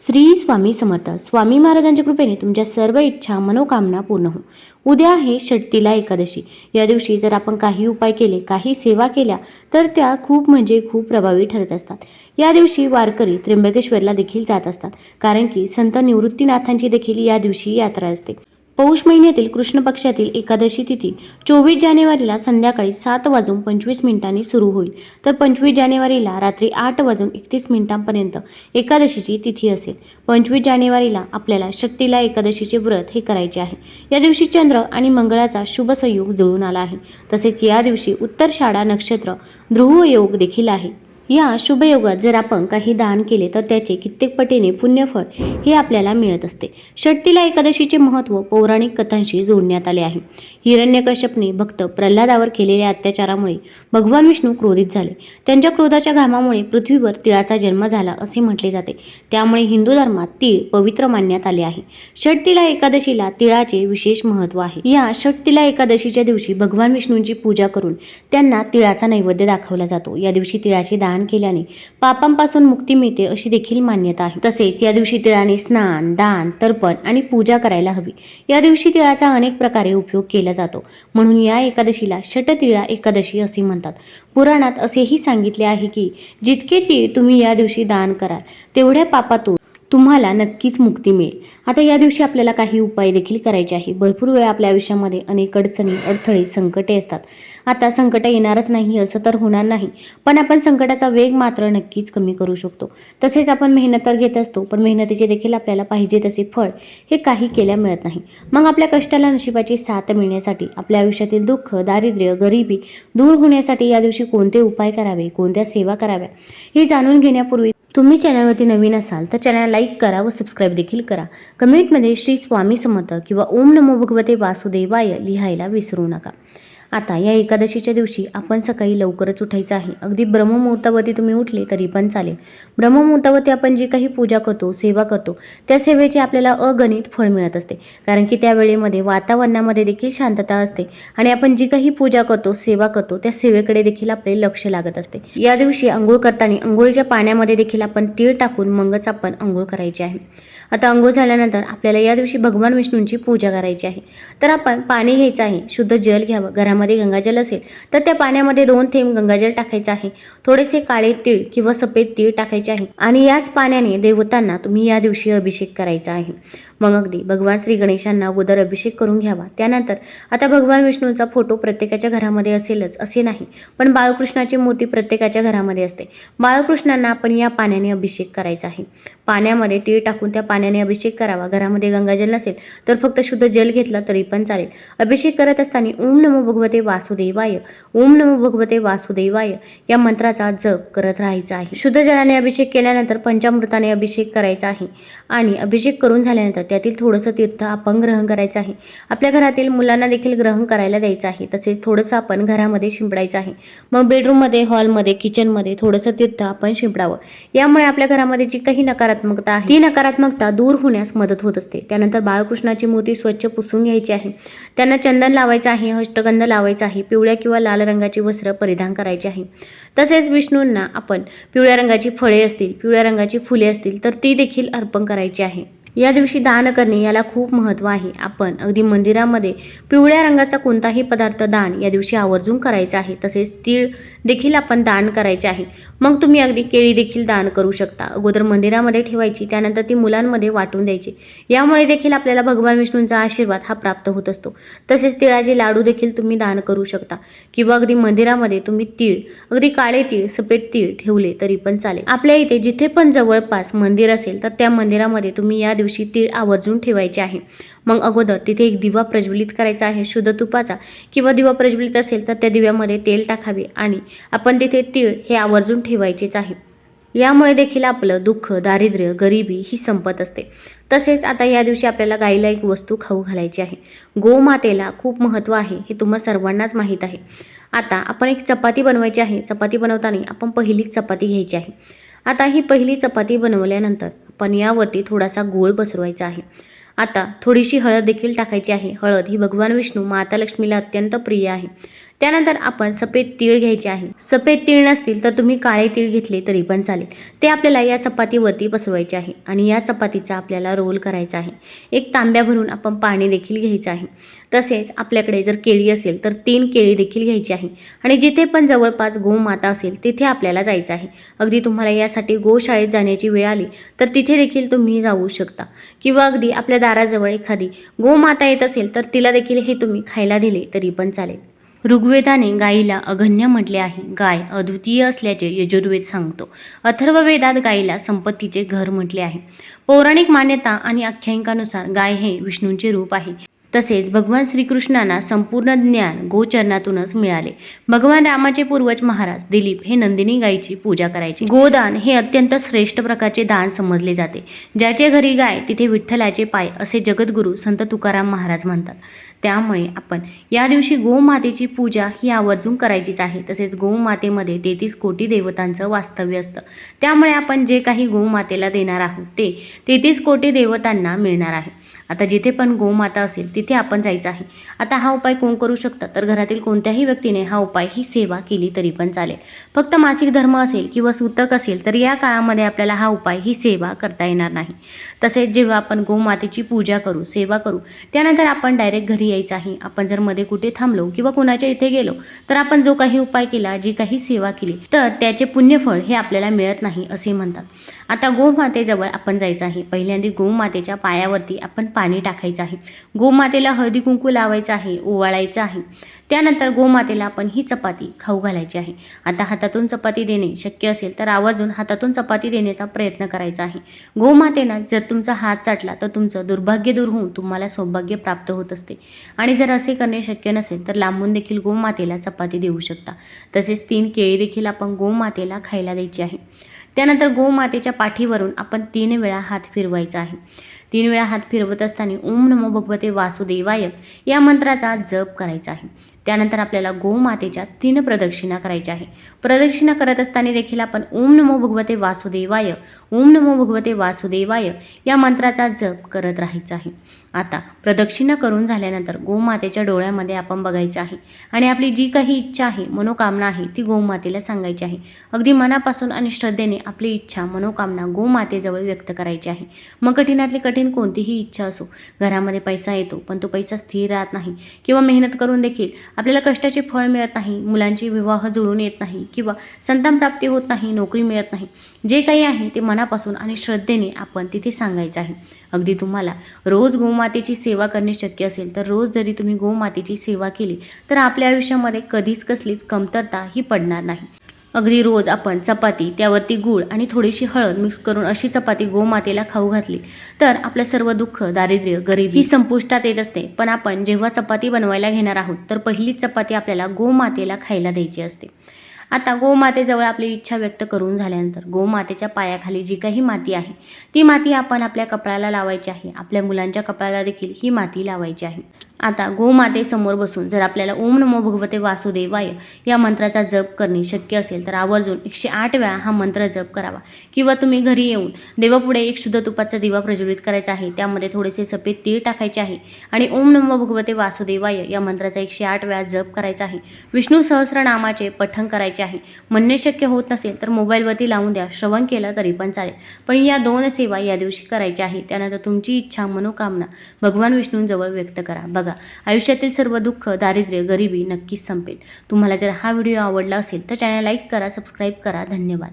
श्री स्वामी समर्थ. स्वामी महाराजांच्या कृपेने तुमच्या सर्व इच्छा मनोकामना पूर्ण हो उद्या आहे षटतीला एकादशी. या दिवशी जर आपण काही उपाय केले काही सेवा केल्या तर त्या खूप म्हणजे खूप प्रभावी ठरत असतात. या दिवशी वारकरी त्र्यंबकेश्वरला देखील जात असतात कारण की संत निवृत्तीनाथांची देखील या दिवशी यात्रा असते. पौष महिन्यातील कृष्ण पक्षातील एकादशी तिथी चोवीस जानेवारीला संध्याकाळी सात वाजून पंचवीस मिनिटांनी सुरू होईल. तर पंचवीस जानेवारीला रात्री आठ वाजून एकतीस मिनिटांपर्यंत एकादशीची तिथी असेल. पंचवीस जानेवारीला आपल्याला शक्तीला एकादशीचे व्रत हे करायचे आहे. या दिवशी चंद्र आणि मंगळाचा शुभ संयोग जुळून आला आहे. तसेच या दिवशी उत्तर शाळा नक्षत्र ध्रुव योग देखील आहे. या शुभयोगात जर आपण काही दान केले तर त्याचे कित्येक पटीने पुण्यफळ हे आपल्याला मिळत असते. षट्टीला एकादशीचे महत्त्व पौराणिक कथांशी जोडण्यात आले आहे. हिरण्यकश्यपने भक्त प्रल्हादावर केलेल्या अत्याचारामुळे भगवान विष्णू क्रोधित झाले. त्यांच्या क्रोधाच्या घामामुळे पृथ्वीवर तिळाचा जन्म झाला असे म्हटले जाते. त्यामुळे हिंदू धर्मात तीळ पवित्र मानण्यात आले आहे. षट्टीला एकादशीला तिळाचे विशेष महत्त्व आहे. या षट्टीला एकादशीच्या दिवशी भगवान विष्णूंची पूजा करून त्यांना तिळाचा नैवेद्य दाखवला जातो. या दिवशी तिळाचे दान केल्याने पापांपासून मुक्ती मिळते अशी देखील मान्यता आहे. तसेच या दिवशी तिळाने स्नान दान तर्पण आणि पूजा करायला हवी. या दिवशी तिळाचा अनेक प्रकारे उपयोग केला जातो. म्हणून या एकादशीला षटतिळा एकादशी असे म्हणतात. पुराणात असेही सांगितले आहे की जितके तीळ तुम्ही या दिवशी दान कराल तेवढ्या पापातून तुम्हाला नक्कीच मुक्ती मिळेल. आता या दिवशी आपल्याला काही उपाय देखील करायचे आहे. भरपूर वेळा आपल्या आयुष्यामध्ये अनेक अडचणी अडथळे संकटे असतात. आता संकट येणारच नाही असं तर होणार नाही. पण आपण संकटाचा वेग मात्र नक्कीच कमी करू शकतो. तसेच आपण मेहनत तर घेत असतो पण मेहनतीचे देखील आपल्याला पाहिजे तसे फळ हे काही केल्या मिळत नाही. मग आपल्या कष्टाला नशिबाची साथ मिळण्यासाठी आपल्या आयुष्यातील दुःख दारिद्र्य गरिबी दूर होण्यासाठी या दिवशी कोणते उपाय करावे कोणत्या सेवा कराव्या हे जाणून घेण्यापूर्वी तुम्ही चॅनलवरती नवीन असाल तर चॅनल लाईक करा व सबस्क्राईब देखील करा. कमेंटमध्ये श्री स्वामी समर्थ किंवा ओम नमो भगवते वासुदेवाय लिहायला विसरू नका. आता या एकादशीच्या दिवशी आपण सकाळी लवकरच उठायचं आहे. अगदी ब्रह्ममुहूर्तावरती तुम्ही उठले तरी पण चालेल. ब्रह्ममुहूर्तावरती आपण जी काही पूजा करतो सेवा करतो त्या सेवेचे आपल्याला अगणित फळ मिळत असते. कारण की त्या वेळेमध्ये वातावरणामध्ये देखील शांतता असते आणि आपण जी काही पूजा करतो सेवा करतो त्या सेवेकडे देखील आपले लक्ष लागत असते. या दिवशी आंघोळ करताना आंघोळीच्या पाण्यामध्ये देखील आपण तीळ टाकून मगच आपण आंघोळ करायची आहे. आता आंघोळ झाल्यानंतर आपल्याला या दिवशी भगवान विष्णूंची पूजा करायची आहे. तर आपण पाणी घ्यायचं आहे. शुद्ध जल घ्यावं. घरामध्ये गंगाजल असेल तर त्या पाण्यामध्ये दोन थेंब गंगाजल टाकायचं आहे. थोडेसे काळे तीळ किंवा सफेद तीळ टाकायचे आहे. आणि याच पाण्याने देवतांना तुम्ही या दिवशी अभिषेक करायचा आहे. मग अगदी भगवान श्री गणेशांना अगोदर अभिषेक करून घ्यावा. त्यानंतर आता भगवान विष्णूचा फोटो प्रत्येकाच्या घरामध्ये असेलच असे नाही. पण बाळकृष्णाची मूर्ती प्रत्येकाच्या घरामध्ये असते. बाळकृष्णांना आपण या पाण्याने अभिषेक करायचा आहे. पाण्यामध्ये तीळ टाकून त्या पाण्याने अभिषेक करावा. घरामध्ये गंगाजल नसेल तर फक्त शुद्ध जल घेतला तरी पण चालेल. अभिषेक करत असताना ओम नमो भगवते वासुदेवाय ओम नमो भगवते वासुदेवाय या मंत्राचा जप करत राहायचा आहे. शुद्ध जलाने अभिषेक केल्यानंतर पंचामृताने अभिषेक करायचा आहे. आणि अभिषेक करून झाल्यानंतर त्यातील थोडंसं तीर्थ आपण ग्रहण करायचं आहे. आपल्या घरातील मुलांना देखील ग्रहण करायला द्यायचं आहे. तसेच थोडंसं आपण घरामध्ये शिंपडायचं आहे. मग बेडरूममध्ये हॉलमध्ये किचनमध्ये थोडंसं तीर्थ आपण शिंपडावं. यामुळे आपल्या घरामध्ये जी काही नकारात्मकता आहे ती नकारात्मकता दूर होण्यास मदत होत असते. त्यानंतर बाळकृष्णाची मूर्ती स्वच्छ पुसून घ्यायची आहे. त्यांना चंदन लावायचं आहे हष्टगंध लावायचा आहे पिवळ्या किंवा लाल रंगाची वस्त्र परिधान करायची आहे. तसेच विष्णूंना आपण पिवळ्या रंगाची फळे असतील पिवळ्या रंगाची फुले असतील तर ती देखील अर्पण करायची आहे. या दिवशी दान करणे याला खूप महत्त्व आहे. आपण अगदी मंदिरामध्ये पिवळ्या रंगाचा कोणताही पदार्थ दान या दिवशी आवर्जून करायचा आहे. तसेच तीळ देखील आपण दान करायचे आहे. मग तुम्ही अगदी केळी देखील दान करू शकता. अगोदर मंदिरामध्ये ठेवायची त्यानंतर ती मुलांमध्ये वाटून द्यायची. यामुळे देखील आपल्याला भगवान विष्णूंचा आशीर्वाद हा प्राप्त होत असतो. तसेच तिळाचे लाडू देखील तुम्ही दान करू शकता. किंवा अगदी मंदिरामध्ये तुम्ही तीळ अगदी काळे तीळ सफेद तीळ ठेवले तरी पण चालेल. आपल्या इथे जिथे पण जवळपास मंदिर असेल तर त्या मंदिरामध्ये तुम्ही या दिवशी तीळ आवर्जून ठेवायचे आहे. मग अगोदर तिथे एक दिवा प्रज्वलित करायचा आहे शुद्ध तुपाचा. किंवा दिवा प्रज्वलित असेल तर त्या दिव्यामध्ये तेल टाकावे आणि आपण तिथे तीळ हे आवर्जून ठेवायचेच आहे. यामुळे देखील आपलं दुःख दारिद्र्य गरिबी ही संपत असते. तसेच आता या दिवशी आपल्याला गाईला एक वस्तू खाऊ घालायची आहे. गोमातेला खूप महत्त्व आहे हे तुम्हा सर्वांनाच माहीत आहे. आता आपण एक चपाती बनवायची आहे. चपाती बनवताना आपण पहिली चपाती घ्यायची आहे. आता ही पहिली चपाती बनवल्यानंतर पण यावरती थोडासा गोळ पसरवायचा आहे. आता थोडीशी हळद देखील टाकायची आहे. हळद ही भगवान विष्णू माता लक्ष्मीला अत्यंत प्रिय आहे. त्यानंतर आपण सफेद तीळ घ्यायचे आहे. सफेद तीळ नसतील तर तुम्ही काळे तीळ घेतले तरी पण चालेल. ते आपल्याला या चपातीवरती पसरवायचे आहे आणि या चपातीचा आपल्याला रोल करायचा आहे. एक तांब्या भरून आपण पाणी देखील घ्यायचं आहे. तसेच आपल्याकडे जर केळी असेल तर तीन केळी देखील घ्यायची आहे. आणि जिथे पण जवळपास गोमाता असेल तिथे आपल्याला जायचं आहे. अगदी तुम्हाला यासाठी गोशाळेत जाण्याची वेळ आली तर तिथे देखील तुम्ही जाऊ शकता. किंवा अगदी आपल्या दाराजवळ एखादी गोमाता येत असेल तर तिला देखील हे तुम्ही खायला दिले तरी पण चालेल. ऋग्वेदाने गायीला अगण्य म्हटले आहे. गाय अद्वितीय असल्याचे यजुर्वेद सांगतो. अथर्ववेदात गायीला संपत्तीचे घर म्हटले आहे. पौराणिक मान्यता आणि आख्यायिकानुसार गाय हे विष्णूंचे रूप आहे. तसेच भगवान श्रीकृष्णांना संपूर्ण ज्ञान गोचरणातूनच मिळाले. भगवान रामाचे पूर्वज महाराज दिलीप हे नंदिनी गायीची पूजा करायचे. गोदान हे अत्यंत श्रेष्ठ प्रकारचे दान समजले जाते. ज्याचे घरी गाय तिथे विठ्ठलाचे पाय असे जगद्गुरू संत तुकाराम महाराज म्हणतात. त्यामुळे आपण या दिवशी गोमातेची पूजा ही आवर्जून करायचीच आहे. तसेच गोमातेमध्ये तेहतीस कोटी देवतांचं वास्तव्य असतं. त्यामुळे आपण जे काही गोमातेला देणार आहोत ते तेहतीस कोटी देवतांना मिळणार आहे. आता जिथे पण गोमाता असेल तिथे आपण जायचं आहे. आता हा उपाय कोण करू शकतात तर घरातील कोणत्याही व्यक्तीने हा उपाय ही सेवा केली तरी पण चालेल. फक्त मासिक धर्म असेल किंवा सूतक असेल तर या काळामध्ये आपल्याला हा उपाय ही सेवा करता येणार नाही. तसेच जेव्हा आपण गोमातेची पूजा करू सेवा करू त्यानंतर आपण डायरेक्ट घरी यायचं आहे. आपण जर मध्ये कुठे थांबलो किंवा कुणाच्या इथे गेलो तर आपण जो काही उपाय केला जी काही सेवा केली तर त्याचे पुण्यफळ हे आपल्याला मिळत नाही असे म्हणतात. आता गोमातेजवळ आपण जायचं आहे. पहिल्यांदा गोमातेच्या पायावरती आपण आपण पाणी टाकायचं आहे. गोमातेला हळदी कुंकू लावायचं आहे ओवाळायचं आहे. त्यानंतर गोमातेला आपण ही चपाती खाऊ घालायची आहे. आता हातातून चपाती देणे शक्य असेल तर आवर्जून हातातून चपाती देण्याचा प्रयत्न करायचा आहे. गोमातेनं जर तुमचा हात चाटला तर तुमचं दुर्भाग्य दूर होऊन तुम्हाला सौभाग्य प्राप्त होत असते. आणि जर असे करणे शक्य नसेल तर लांबून देखील गोमातेला चपाती देऊ शकता. तसेच तीन केळी देखील आपण गोमातेला खायला द्यायची आहे. त्यानंतर गोमातेच्या पाठीवरून आपण तीन वेळा हात फिरवायचा आहे. तीन वेळा हात फिरवत असताना ओम नमो भगवते वासुदेवाय या मंत्राचा जप करायचा आहे. त्यानंतर आपल्याला गोमातेच्या तीन प्रदक्षिणा करायच्या आहे. प्रदक्षिणा करत असताना देखील आपण ओम नमो भगवते वासुदेवाय ओम नमो भगवते वासुदेवाय या मंत्राचा जप करत राहायचा आहे. आता प्रदक्षिणा करून झाल्यानंतर गोमातेच्या डोळ्यामध्ये आपण बघायचं आहे. आणि आपली जी काही इच्छा आहे मनोकामना आहे ती गोमातेला सांगायची आहे. अगदी मनापासून आणि श्रद्धेने आपली इच्छा मनोकामना गोमातेजवळ व्यक्त करायची आहे. मग कठीणातली कठीण कोणतीही इच्छा असो. घरामध्ये पैसा येतो पण तो पैसा स्थिर राहत नाही किंवा मेहनत करून देखील आपल्याला कष्टाचे फळ मिळत नाही मुलांची विवाह जुळून येत नाही किंवा संतान प्राप्ती होत नाही नोकरी मिळत नाही. जे काही आहे ते मनापासून आणि श्रद्धेने आपण तिथे सांगायचं आहे. अगदी तुम्हाला रोज गोमातेची सेवा करणे शक्य असेल तर रोज जरी तुम्ही गोमातेची सेवा केली तर आपल्या आयुष्यामध्ये कधीच कसलीच कमतरता ही पडणार नाही. अगदी रोज आपण चपाती त्यावरती गूळ आणि थोडीशी हळद मिक्स करून अशी चपाती गोमातेला खाऊ घातली तर आपलं सर्व दुःख दारिद्र्य गरिबी ही संपुष्टात येत असते. पण आपण जेव्हा चपाती बनवायला घेणार आहोत तर पहिलीच चपाती आपल्याला गोमातेला खायला द्यायची असते. आता गोमातेजवळ आपली इच्छा व्यक्त करून झाल्यानंतर गोमातेच्या पायाखाली जी काही माती आहे ती माती आपण आपल्या कपड्याला लावायची आहे. आपल्या मुलांच्या कपड्याला देखील ही माती लावायची आहे. आता गोमातेसमोर बसून जर आपल्याला ओम नमो भगवते वासुदेवाय या मंत्राचा जप करणे शक्य असेल तर आवर्जून एकशे आठ वेळा हा मंत्र जप करावा. किंवा तुम्ही घरी येऊन देवापुढे एक शुद्ध तुपाचा दिवा प्रज्वलित करायचा आहे त्यामध्ये थोडेसे सफेद तीळ टाकायचे आहे आणि ओम नमो भगवते वासुदेवाय या मंत्राचा एकशे आठ वेळा जप करायचा आहे. विष्णू सहस्रनामाचे पठण करायचे करायचे आहे. म्हणणे शक्य होत नसेल तर मोबाईलवरती लावून द्या. श्रवण केलं तरी पण चालेल. पण या दोन सेवा या दिवशी करायच्या आहे त्यानंतर तुमची इच्छा मनोकामना भगवान विष्णूंजवळ व्यक्त करा. बघा आयुष्यातील सर्व दुःख दारिद्र्य गरिबी नक्कीच संपेल. तुम्हाला जर हा व्हिडिओ आवडला असेल तर चॅनल लाईक करा सबस्क्राईब करा. धन्यवाद.